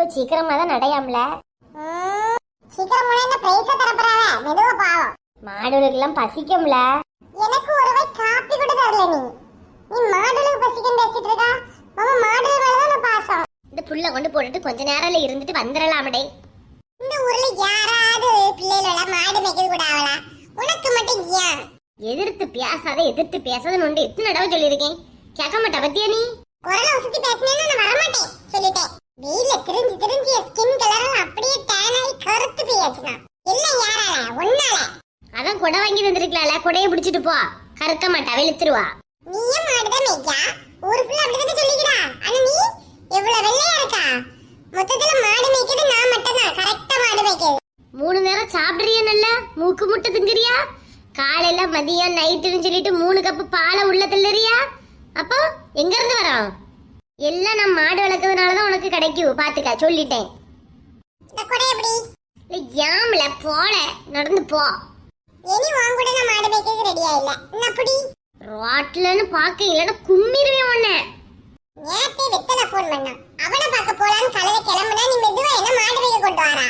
இப்போ சீக்கிரமா தான் நடையாம்ல? சீக்கிரம் முன்ன என்ன பிரைஸ தரப்பறாவ மெதுவா பாவம் மாடுகளுக்கெல்லாம் பசிக்கும்ல? எனக்கு ஒரு வை காப்பி கூட தரல நீ. நீ மாடுகளுக்கு பசிக்கும் பேசிட்டு இருக்கா? மாமா மாடுகள் நான் பாசம். இந்த புல்ல கொண்டு போட்டுட்டு கொஞ்ச நேரம்ல இருந்துட்டு வந்துடலாமடே இந்த ஊர்ல யாராவது பிள்ளைகள மாடு மேய்க்கிறது கூட ஆவலா? உனக்கு மட்டும் ஏன் எதிர்த்து பேசாத எதிர்த்து பேசாதன்னு உண்டு எத்தனை தடவை சொல்லியிருக்கேன்? கேட்க மாட்டா பத்தியா நீ? குரலை உசுத்தி பேசினேன்னா நான் வரமாட்டேன். சொல்லிட்டேன். வெயில திரிஞ்சு திரிஞ்சு ஸ்கின் கலர் அப்படியே டேன் ஆகி கருத்து போயாச்சுனா எல்லாம் யாரால? ஒன்னால அதான் கொடை வாங்கி தந்திருக்கலாம்ல. கொடையை பிடிச்சிட்டு போ. கறக்க மாட்டா. வெளுத்துருவா. நீயும் மாடுதான் மேய்க்கா ஊரு ஃபுல்லா அப்படிதான் சொல்லிக்கிறா ஆனா நீ எவ்வளவு வெள்ளையா இருக்கா மொத்தத்துல மாடு மேய்க்கிறது நான் மட்டும் தான் கரெக்டா மாடு மேய்க்கிறது மூணு நேரம் சாப்பிடுறியா நல்லா மூக்கு முட்டை திங்குறியா காலையில மதியம் நைட்டுன்னு சொல்லிட்டு மூணு கப்பு பாலை உள்ள தள்ளுறியா அப்போ எங்க இருந்து வரோம் எல்லாம் நான் மாடு வளர்க்கறதுனால தான் உனக்கு பாத்துக்க சொல்லிட்டேன். யாமல போல. நடந்து போ. இனி உன் கூட நான் மாடு மேய்க்கிறது ரெடியா இல்ல. அப்படி ரோட்லன்னு பார்க்க இல்லைன்னா கும்மிருவேன் உன்னை. நேத்தே வெத்தலை போன் பண்ணான். அவனை பார்க்க போலான்னு கலவை கிளம்புனா நீ மெதுவா என்ன மாடு மேய்க்க கொண்டு வரா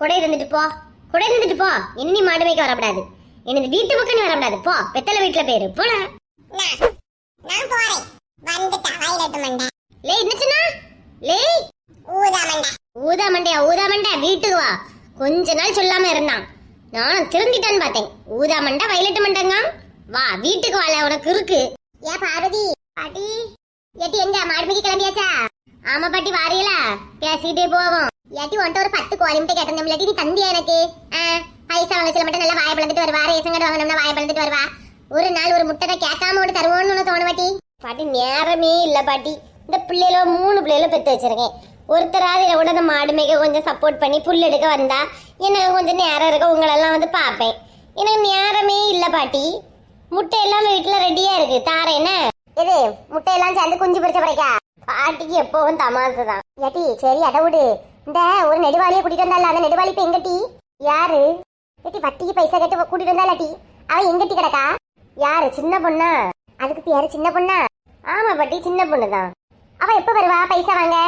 குடை இருந்துட்டு போ. குடை இருந்துட்டு போ. இன்னி மாடு மேய்க்க வரக்கூடாது எனது வீட்டு பக்கம் வரக்கூடாது போ. வெத்தலை வீட்டுல பேரு போல நான் போறேன். வந்துட்டா வயலட்டு மண்டை. லே என்ன சொன்னா? லே ஊதா மண்டை ஊதா மண்டையா ஊதா மண்டை வீட்டுக்கு வா. கொஞ்ச நாள் சொல்லாம இருந்தான். நானும் திருந்திட்டான்னு பார்த்தேன். ஊதா மண்டை வயலட்டு மண்டைங்க? வா வீட்டுக்கு வாழ உனக்கு இருக்கு. ஏ பார்வதி பாட்டி. ஏட்டி எங்க? மாடுமைக்கு கிளம்பியாச்சா? ஆமா பாட்டி வாரியலா பேசிக்கிட்டே போவோம். ஏட்டி உன்ட்ட ஒரு பத்து கோழி முட்டை கேட்டேன் இல்லாட்டி நீ தந்தியா எனக்கு? பைசா வாங்கச்சில மட்டும் நல்லா வாயை பிளந்துட்டு வருவா ரேஷன் கார்டு வாங்கணும்னா வாயை பிளந்துட்டு வருவா. ஒரு நாள் ஒரு முட்டை கேட்காம விட்டு தருவோம்னு தோணு பாட்டி. பாட்டி நேரமே இல்ல பாட்டி. இந்த பிள்ளைகள மூணு பிள்ளைகள பெத்து வச்சிருக்கேன். ஒருத்தராவது என்னை அந்த மாடு மேய்க்க கொஞ்சம் சப்போர்ட் பண்ணி புல் எடுக்க வந்தா எனக்கு கொஞ்சம் நேரம் இருக்க உங்களெல்லாம் வந்து பார்ப்பேன். எனக்கு நேரமே இல்லை பாட்டி. முட்டை எல்லாம் வீட்டில் ரெடியாக இருக்கு. தாரேன் என்ன? முட்டையெல்லாம் சேர்ந்து குஞ்சு பிரிச்ச பிறக்கா பாட்டிக்கு எப்பவும் தமாசு தான். ஏட்டி சரி அட விடு. இந்த ஒரு நெடுவாளியை கூட்டிட்டு வந்தால அந்த நெடுவாளி இப்போ எங்கட்டி? யாரு? ஏட்டி வட்டிக்கு பைசா கேட்டு கூட்டிட்டு வந்தாலாட்டி அவ எங்கட்டி கிடக்கா? யாரு? சின்ன பொண்ணா? அதுக்கு பேரு சின்ன பொண்ணா? ஆமா பாட்டி சின்ன பொண்ணு தான் அவ எப்ப வருவா? பைசா வாங்க.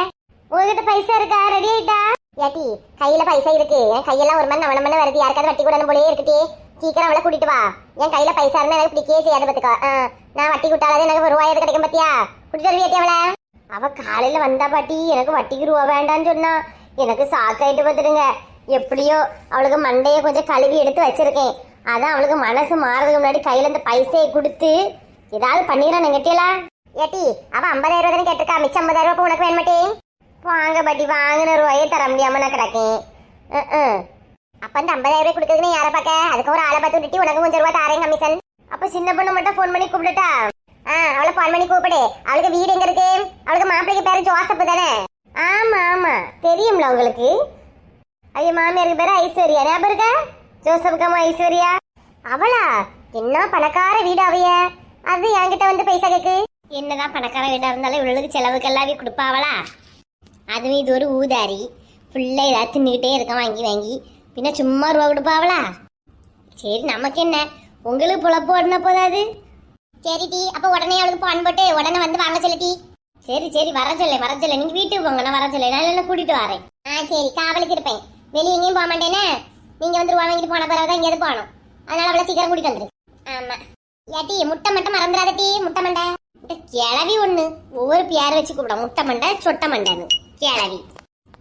உங்ககிட்ட பைசா இருக்கா? ரெடி ஆயிட்டா? ஏட்டி கையில பைசா இருக்கு. என் கையெல்லாம் ஒரு மணி நவன மணி வருது. யாருக்காவது வட்டி கூட போலயே இருக்கட்டே. சீக்கிரம் அவளை கூட்டிட்டு வா. என் கையில பைசா இருந்தா எனக்கு பிடிக்கவே செய்யாத பத்துக்கோ. நான் வட்டி விட்டாலே எனக்கு ஒரு ரூபாய் கிடைக்கும் பத்தியா? கூட்டிட்டு வருவியாட்டி அவளை? அவ காலையில வந்தா பாட்டி எனக்கு வட்டிக்கு ரூபா வேண்டாம்னு சொன்னா. எனக்கு சாக்காயிட்டு பார்த்துடுங்க எப்படியோ அவளுக்கு மண்டையை கொஞ்சம் கழுவி எடுத்து வச்சிருக்கேன். அதான் அவளுக்கு மனசு மாறதுக்கு முன்னாடி கையில இந்த பைசையை கொடுத்து ஏதாவது பண்ணிடுறான் கட்டியலா ஏட்டி அவ ஐம்பதாயிரம் ரூபா தானே கேட்டிருக்கா. மிச்சம் ஐம்பதாயிரம் ரூபா உனக்கு வேணுமாட்டே? வாங்க பாட்டி வாங்கின ரூபாயே தர முடியாம நான் கிடக்கேன். அப்ப அந்த ஐம்பதாயிரம் ரூபாய் கொடுக்குறதுன்னு யாரை பார்க்க? அதுக்கு ஒரு ஆளை பார்த்து விட்டுட்டு உனக்கு கொஞ்சம் ரூபாய் தாரேன் கமிஷன். அப்ப சின்ன பொண்ணு மட்டும் ஃபோன் பண்ணி கூப்பிட்டுட்டா ஆ அவளை ஃபோன் பண்ணி கூப்பிடு. அவளுக்கு வீடு எங்க இருக்கு? அவளுக்கு மாப்பிள்ளைக்கு பேரு ஜோசப் தானே? ஆமா ஆமா. தெரியும்ல உங்களுக்கு ஐயா மாமியாருக்கு பேரு ஐஸ்வர்யா. ஞாபகம் இருக்கா? ஜோசப்புக்கம்மா ஐஸ்வர்யா. அவளா? என்ன பணக்கார வீடு அவைய? அது என்கிட்ட வந்து பைசா கேக்கு. என்னதான் பணக்கார வீடா இருந்தாலும் இவளுக்கு செலவுக்கு எல்லாமே கொடுப்பாவளா அதுவும் இது ஒரு ஊதாரி. ஃபுல்லாக ஏதாவது தின்னுக்கிட்டே இருக்கான் வாங்கி வாங்கி. பின்ன சும்மா ரூபா கொடுப்பாவளா? சரி நமக்கு என்ன? உங்களுக்கு புழப்பு உடனே போதாது. சரி டி அப்போ உடனே அவளுக்கு பான் போட்டு உடனே வந்து வாங்க சொல்லு டி. சரி சரி வர சொல்ல வர சொல்ல. நீங்க வீட்டுக்கு போங்க நான் வர சொல்ல. நான் இல்லைன்னா கூட்டிகிட்டு வரேன். ஆ சரி காவலுக்கு இருப்பேன். வெளியே எங்கேயும் போக மாட்டேனே நீங்கள் வந்து ரூபா வாங்கிட்டு போன பிறகு தான் இங்கேயாவது போகணும். அதனால் அவளை சீக்கிரம் கூட்டிட்டு வந்துரு. ஆமா. ஏட்டி முட்டை மட்டும் மறந்துடாத டீ முட்டை மண்டை? இந்த கிளவி ஒன்று ஒவ்வொரு பேர் வச்சு கூப்பிடும். முட்டை மண்டை சொட்டை மண்டைன்னு. கிழவி.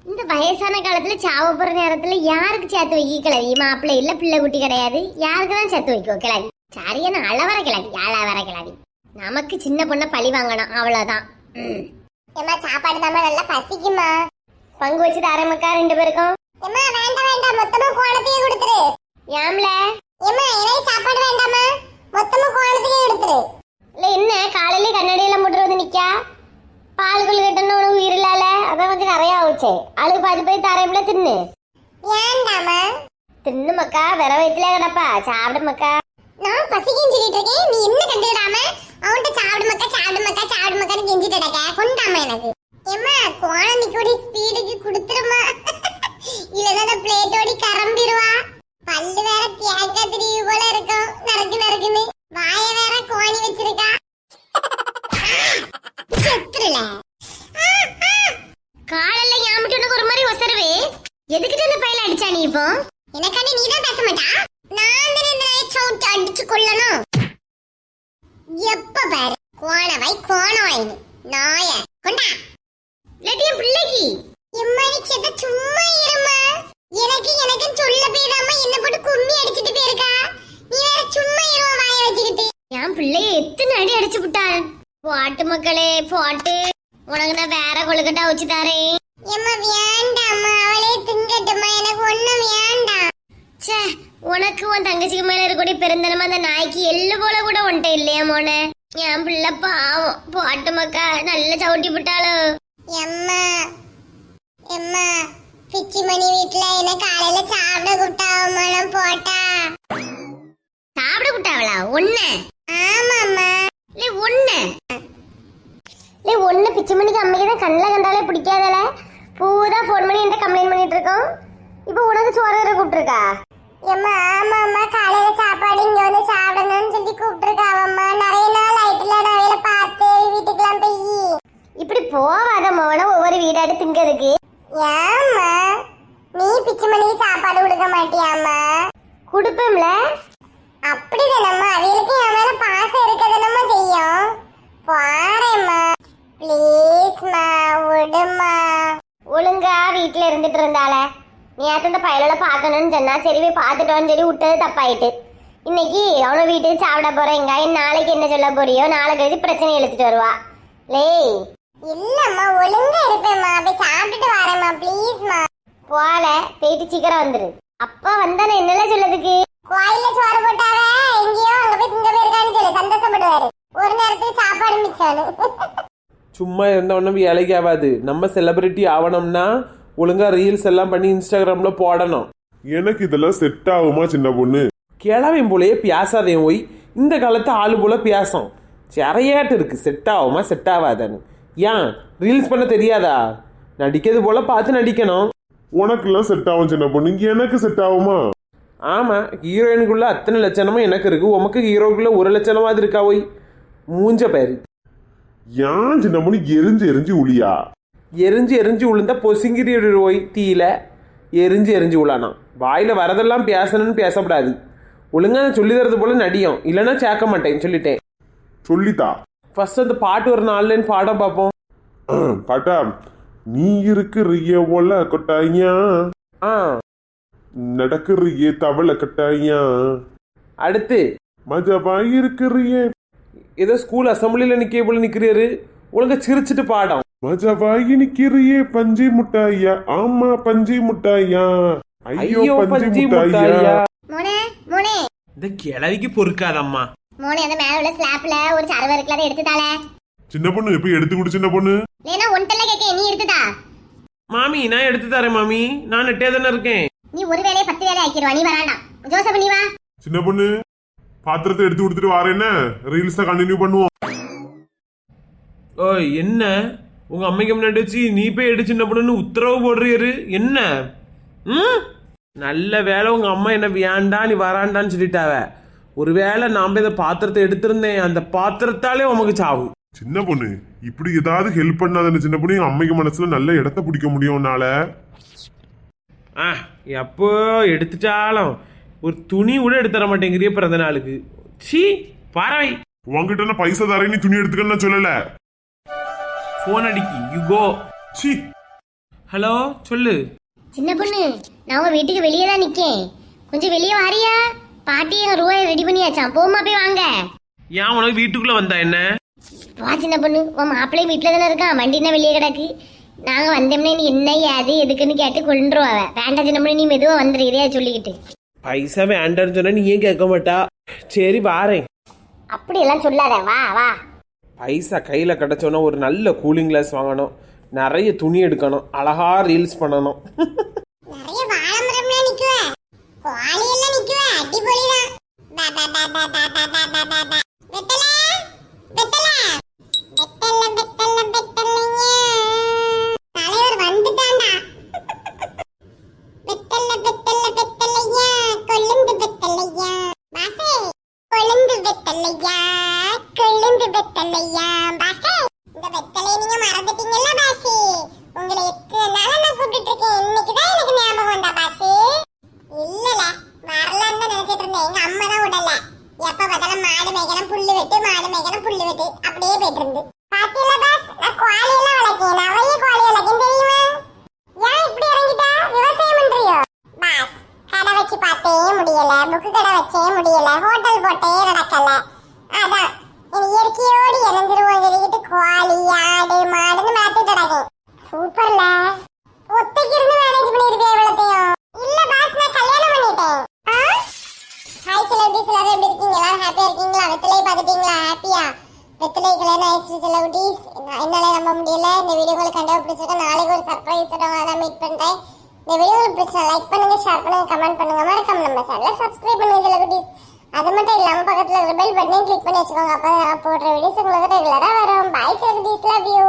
இந்த வயசான காலத்துல சாவ போற நேரத்துல யாருக்கு சேர்த்து வைக்க கிளவி மாப்பிள்ளை இல்ல பிள்ளை குட்டி கிடையாது. யாருக்கு தான் சேர்த்து வைக்கும் கிளவி சரியான அளவர கிளவி அளவர கிளவி நமக்கு சின்ன பொண்ணை பழி வாங்கணும். அவ்வளவுதான். ஏமா சாப்பாடு தாமா நல்லா பசிக்குமா பங்கு வச்சு தரமக்கா ரெண்டு பேருக்கும். ஏமா வேண்டாம் வேண்டாம். மொத்தமா கோணத்தையே கொடுத்துரு. ஏம்ல ஏமா எனக்கு சாப்பாடு வேண்டாமா மொத்தமா கோணத்தையே கொடுத்துரு இல்ல என்ன? காலையில கண்ணாடியெல்லாம் போட்டு வந்து நிக்கா? பாலுக்குள் கொஞ்சம் நிறைய ஆகுச்சே. ஆளுக்கு பாதி போய் தரையில தின்னு. ஏண்டாமா தின்னு மக்கா விர வயிற்றுல கிடப்பா? சாப்பிடு மக்கா. நான் பசிக்குன்னு சொல்லிட்டு இருக்கேன் நீ என்ன கண்டுடாம அவன்கிட்ட சாப்பிடு மக்கா சாப்பிடு மக்கா சாப்பிடு மக்கான்னு கெஞ்சிட்டு கிடக்க. கொண்டாமா எனக்கு? ஏம்மா குழந்தை கூட ஸ்பீடுக்கு கொடுத்துருமா? இல்லைன்னா பிளேட்டோடி கரம்பிடுவா பல்லு வேற தேங்காய் திரிவு போல இருக்கும் நறுக்கு நறுக்குன்னு வாய வேற கோணி வச்சிருக்கா செத்துருல காலையில ஏன் மட்டும் உனக்கு ஒரு மாதிரி எதுக்கிட்ட இந்த பையில அடிச்சா நீ இப்போ எனக்காண்டி நீ தான் பேச மாட்டா நான் தானே இந்த நாயை சவுட்டு அடிச்சு கொள்ளணும் எப்ப பாரு? கோணவை கோணவாயின்னு நாய கொண்டா. இல்லாட்டி என் பிள்ளைக்கு எம்மாடி சும்மா இருமா எனக்கு எனக்கு சொல்ல போயிடாம என்ன போட்டு கும்மி அடிச்சிட்டு போயிருக்கா? நீ வேற சும்மா இருவா வாய வச்சுக்கிட்டு. என் பிள்ளைய எத்தனை அடி அடிச்சு விட்டாள் போட்டு மக்களே போட்டு. உனக்கு நான் வேற கொழுக்கட்டா வச்சு தரேன். எம்மா வேண்டாம்மா. அவளே திங்கட்டுமா எனக்கு ஒண்ணும் வேண்டாம். சே உனக்கு உன் தங்கச்சிக்கு மேல இருக்கக்கூடிய பெருந்தனமா அந்த நாய்க்கு எள்ளு போல கூட உன்ட்ட இல்லையா மோனே? என் பிள்ளை பாவம். போட்டு மக்கா நல்ல சவுட்டி விட்டாளோ எம்மா எம்மா பிச்சி மணி வீட்ல என்ன காலையில சாப்பிட கூப்பிட்டாவம்மா நான் போட்டா? சாப்பிட விட்டாவளா ஒண்ணு? ஆமாம்மா. இல்லை ஒண்ணு? இல்லை ஒண்ணு பிச்சை மணிக்கு அம்மைக்கு தான் கண்ணில் கண்டாலே பிடிக்காதல? பூதான் ஃபோன் பண்ணி என்கிட்ட கம்ப்ளைண்ட் பண்ணிட்டு இருக்கோம். இப்போ உனக்கு சோறு கூப்பிட்டுருக்கா? எம்மா ஆமாம்மா காலையில சாப்பாடு இங்க வந்து சாப்பிடணும்னு சொல்லி கூப்பிட்டுருக்காவம்மா. நிறைய நாள் ஆயிட்டுல நான் வேலை பார்த்து வீட்டுக்கெல்லாம் போய். இப்படி போவாத மோன ஒவ்வொரு வீடாடு திங்கிறதுக்கு? ஏம்மா நீ பிச்சு மணிக்கு சாப்பாடு கொடுக்க மாட்டியாம்மா? கொடுப்பேன்ல அப்படிதானம்மா அவிகளுக்கு என் மேல பாசம் இருக்கதானம்மா செய்யும். பாரும்மா ப்ளீஸ்மா விடுமா ஒழுங்கா வீட்டில் இருந்துட்டு இருந்தால நேற்று இந்த பயலோட பார்க்கணும்னு சொன்னா சரி போய் பார்த்துட்டோன்னு சொல்லி விட்டது தப்பாயிட்டு. இன்னைக்கு அவனை வீட்டுக்கு சாப்பிட போறேங்க நாளைக்கு என்ன சொல்ல போறியோ நாளை கழிச்சு பிரச்சனை எழுத்துட்டு வருவா. லேய் இல்லம்மா ஒழுங்கா இருப்பேம்மா. போய் சாப்பிட்டுட்டு வரேம்மா ப்ளீஸ்மா போல போயிட்டு சீக்கிரம் வந்துரு. அப்பா வந்தா நான் என்னெல்லாம் சொல்லதுக்கு கோயில்ல சோறு போட்டாவே எங்கேயோ அங்க போய் திங்க போயிருக்கான்னு சொல்லி சந்தோஷப்படுவாரு. ஒரு நேரத்துக்கு சாப்பாடு மிச்சானு சும்மா இருந்தவொன்னும் வேலைக்கு ஆகாது. நம்ம செலிபிரிட்டி ஆகணும்னா ஒழுங்கா ரீல்ஸ் எல்லாம் பண்ணி இன்ஸ்டாகிராம்ல போடணும். எனக்கு இதெல்லாம் செட் ஆகுமா சின்ன பொண்ணு? கிளவையும் போலயே பேசாதேன் போய் இந்த காலத்து ஆளு போல பேசும் சிறையாட்டு இருக்கு. செட் ஆகுமா செட் ஆகாதான்னு. ஏன்? ரீல்ஸ் பண்ண தெரியாதா? நடிக்கிறது போல பார்த்து நடிக்கணும். உனக்கெல்லாம் செட் ஆகும் சின்ன பொண்ணு. எனக்கு செட் ஆகுமா? ஆமா ஹீரோயினுக்குள்ள அத்தனை லட்சணமும் எனக்கு இருக்கு. உமக்கு ஹீரோக்குள்ள ஒரு லட்சணமாவது இருக்கா போய் மூஞ்ச பேரு ஏன் சின்ன பொண்ணு? எரிஞ்சு எரிஞ்சு உளியா? எரிஞ்சு எரிஞ்சு விழுந்தா பொசுங்கிரி போய் தீயில எரிஞ்சு எரிஞ்சு விழானாம் வாயில வரதெல்லாம் பேசணும்னு பேசக்கூடாது ஒழுங்கா நான் சொல்லி தரது போல நடியும். இல்லைன்னா சேர்க்க மாட்டேன் சொல்லிட்டேன். சொல்லித்தா ஃபர்ஸ்ட் அந்த பாட்டு ஒரு நாலுன்னு பாடம் பார்ப்போம். பாட்டா? நீ இருக்கிறிய ஒல கொட்டாயா ஆ. நடக்கிறிய தவளை கட்டாயா அடுத்து. மஜாவா இருக்கிறிய. ஏதோ ஸ்கூல் அசம்பிளியில் நிற்க போல நிற்கிறாரு ஒழுங்கா சிரிச்சிட்டு பாடம். மஜாவாகி நிக்கிறியே பஞ்சு முட்டாயா ஆமா பஞ்சு முட்டாயா ஐயோ பஞ்சு முட்டாயா மோனே மோனே. இந்த கிழவிக்கு பொறுக்காதம்மா. மோனே அந்த மேல உள்ள ஸ்லாப்ல ஒரு சரவ இருக்குல்ல அதை எடுத்துதால சின்ன பொண்ணு இப்ப எடுத்து கொடு சின்ன பொண்ணு? இல்லைன்னா ஒன்ட்டல கேட்க நீ எடுத்துதா? மாமி நான் எடுத்து தரேன் மாமி. நான் நெட்டே தானே இருக்கேன். நீ ஒரு வேலையை பத்து வேலை ஆக்கிடுவா நீ வராண்டாம் ஜோசப் நீ வா. சின்ன பொண்ணு பாத்திரத்தை எடுத்து கொடுத்துட்டு வாரேன்னு ரீல்ஸ் கண்டினியூ பண்ணுவோம். ஓய் என்ன? உங்க அம்மைக்கு முன்னாடி வச்சு நீ போய் எடு சின்ன பொண்ணுன்னு உத்தரவு போடுறியாரு என்ன? ம்? நல்ல வேலை உங்க அம்மா என்ன வேண்டா நீ வராண்டான்னு சொல்லிட்டாவ. ஒருவேளை நான் போய் இந்த பாத்திரத்தை எடுத்திருந்தேன். அந்த பாத்திரத்தாலே உமக்கு சாவு. சின்ன பொண்ணு இப்படி ஏதாவது ஹெல்ப் பண்ணாதானே சின்ன பொண்ணு என் அம்மைக்கு மனசுல நல்ல இடத்த பிடிக்க முடியும் உன்னால. ஆ எப்போ எடுத்துட்டாலும் ஒரு துணி கூட எடுத்து தர மாட்டேங்கிறிய பிறந்த நாளுக்கு. சீ பறவை. உன்கிட்ட நான் பைசா தரேன் நீ துணி எடுத்துக்கன்னு நான் சொல்லல. ஃபோன் அடிக்கி யூ கோ சி. ஹலோ சொல்லு. சின்ன பொண்ணு நான் உங்க வீட்டுக்கு வெளியே தான் நிக்கேன். கொஞ்சம் வெளியே வாரியா? பாட்டி என் ரூபாயை ரெடி பண்ணியாச்சான் போமா போய் வாங்க. ஏன் உனக்கு வீட்டுக்குள்ள வந்தா என்ன? வா சின்ன பொண்ணு. உன் மாப்பிள்ளை வீட்டில் தானே இருக்கான். வண்டி என்ன வெளியே கிடக்கு. நாங்கள் வந்தோம்னா நீ என்ன ஏது எதுக்குன்னு கேட்டு கொண்டுருவாவ வேண்டாம் சின்ன பொண்ணு நீ மெதுவாக வந்துடு இதையா சொல்லிக்கிட்டு. பைசா வேண்டான்னு சொன்னா நீ ஏன் கேட்க மாட்டா? சரி வாரேன். அப்படியெல்லாம் சொல்லாத. வா வா. பைசா கையில் கிடச்சோன்னா ஒரு நல்ல கூலிங் கிளாஸ் வாங்கணும். நிறைய துணி எடுக்கணும். அழகா ரீல்ஸ் பண்ணணும். நிறைய வாழைமரம்லாம் நிக்குவ. கோழி எல்லாம் நிக்குவ. அடிபொலிதான். மறந்துட்டீங்கல்ல பாசி? உங்களை எத்தனை நாளா நான் கூப்பிட்டு இருக்கேன் இன்னைக்கு எனக்கு ஞாபகம் வந்தா பாசி. இல்லல வரலான்னு நினைச்சிட்டு இருந்தேன். எங்க அம்மா தான் விடல எப்ப பார்த்தாலும் மாடு மேய்க்கணும் புல்லு வெட்டு மாடு மேய்க்கணும் புல்லு வெட்டு. அப்படியே போயிட்டு இருந்து. பாத்தீங்களா பாஸ்? நான் கோழி எல்லாம் வளர்க்கேன். நிறைய கோழி வளர்க்கேன். தெரியுமா? வச்சு பார்த்தே முடியல. புக்கு கடை வச்சே முடியல. ஹோட்டல் போட்டே நடக்கல. அதான் இயற்கையோடு இறந்துருவோம் சொல்லிக்கிட்டு கோழி ஆடு மாடுன்னு மாத்திட்டு நடக்கேன் சூப்பர்ல ஒத்தைக்கு இருந்து மேனேஜ் பண்ணிருக்கேன் இவ்வளத்தையும் இல்ல பாஸ் நான் கல்யாணம் பண்ணிட்டேன் ஹாய் செலவுட்டி எல்லாரும் எப்படி இருக்கீங்க எல்லாரும் ஹாப்பியா இருக்கீங்களா வெத்தலை பார்த்துட்டீங்களா ஹாப்பியா வெத்தலை கல்யாணம் ஆயிடுச்சு செலிபிரிட்டிஸ் என்னால நம்ப முடியல இந்த வீடியோ உங்களுக்கு கண்டிப்பா பிடிச்சிருக்க நாளைக்கு ஒரு சர்ப்ரைஸ் நான் மீட் பண்றேன் இந்த வீடியோ பிடிச்சா லைக் பண்ணுங்க ஷேர் பண்ணுங்க கமெண்ட் பண்ணுங்க மறக்காம நம்ம சேனலை சப்ஸ்கிரைப் பண்ணுங்க செலிபிரிட்டிஸ் அது மட்டும் இல்லாம பக்கத்துல இருக்கிற பெல் பட்டனையும் கிளிக் பண்ணி வச்சுக்கோங்க. அப்போ போடுற வீடியோஸ் உங்களுக்கு ரெகுலராக வரும். பாய் செலிபிரிட்டிஸ் லவ் யூ